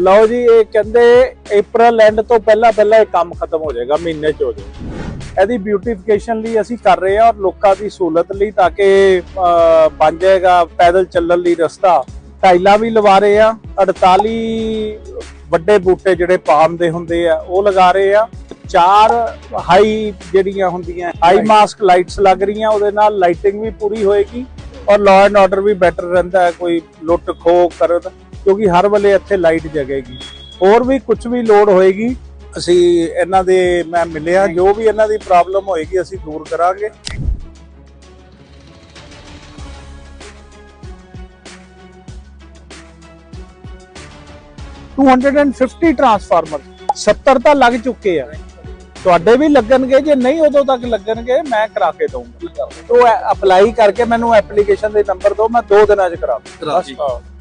ਲਓ ਜੀ, ਇਹ ਕਹਿੰਦੇ April ਐਂਡ ਤੋਂ ਪਹਿਲਾਂ ਪਹਿਲਾਂ ਇਹ ਕੰਮ ਖਤਮ ਹੋ ਜਾਏਗਾ, ਮਹੀਨੇ ਚ ਹੋ ਜਾਏਗਾ। ਇਹਦੀ ਬਿਊਟੀਫਿਕੇਸ਼ਨ ਲਈ ਅਸੀਂ ਕਰ ਰਹੇ ਹਾਂ ਔਰ ਲੋਕਾਂ ਦੀ ਸਹੂਲਤ ਲਈ ਤਾਂ ਕਿ ਬਣ ਜਾਏਗਾ ਪੈਦਲ ਚੱਲਣ ਲਈ ਰਸਤਾ। ਟਾਈਲਾਂ ਵੀ ਲਵਾ ਰਹੇ ਆ 48 ਵੱਡੇ ਬੂਟੇ ਜਿਹੜੇ ਪਾਮ ਦੇ ਹੁੰਦੇ ਆ, ਉਹ ਲਗਾ ਰਹੇ ਆ ਚਾਰ ਹਾਈ ਜਿਹੜੀਆਂ ਹੁੰਦੀਆਂ ਹਾਈ ਮਾਸਕ ਲਾਈਟਸ ਲੱਗ ਰਹੀਆਂ, ਉਹਦੇ ਨਾਲ ਲਾਈਟਿੰਗ ਵੀ ਪੂਰੀ ਹੋਏਗੀ ਔਰ ਲਾਅ ਐਂਡ ਆਰਡਰ ਵੀ ਬੈਟਰ ਰਹਿੰਦਾ ਹੈ, ਕੋਈ ਲੁੱਟ ਖੋ ਕਰਨ ਕਿਉਂਕਿ ਹਰ ਵੇਲੇ ਇੱਥੇ ਲਾਈਟ ਜਗੇਗੀ। ਹੋਰ ਵੀ ਕੁਝ ਵੀ ਲੋਡ ਹੋਏਗੀ ਅਸੀਂ ਇਹਨਾਂ ਦੇ ਮੈਂ ਮਿਲਿਆ ਜੋ ਵੀ ਇਹਨਾਂ ਦੀ ਪ੍ਰੋਬਲਮ ਹੋਏਗੀ ਅਸੀਂ ਦੂਰ ਕਰਾਂਗੇ। ਟੂ 250 ਟਰਾਂਸਫਾਰਮਰ 70 ਤਾਂ ਲੱਗ ਚੁੱਕੇ ਆ। ਤੁਹਾਡੇ ਵੀ ਲੱਗਣਗੇ ਜੇ ਨਹੀਂ ਉਦੋਂ ਤੱਕ ਲੱਗਣਗੇ ਮੈਂ ਕਰਾ ਕੇ ਦਊਂਗਾ। ਤੋ ਅਪਲਾਈ ਕਰਕੇ ਮੈਨੂੰ ਐਪਲੀਕੇਸ਼ਨ ਦੇ ਨੰਬਰ ਦਿਓ ਮੈਂ 2 ਦਿਨਾਂ ਚ ਕਰਾ ਦੂੰ ਕਰਾ ਦਿਓ। ਬਸ, ਹਾਂ।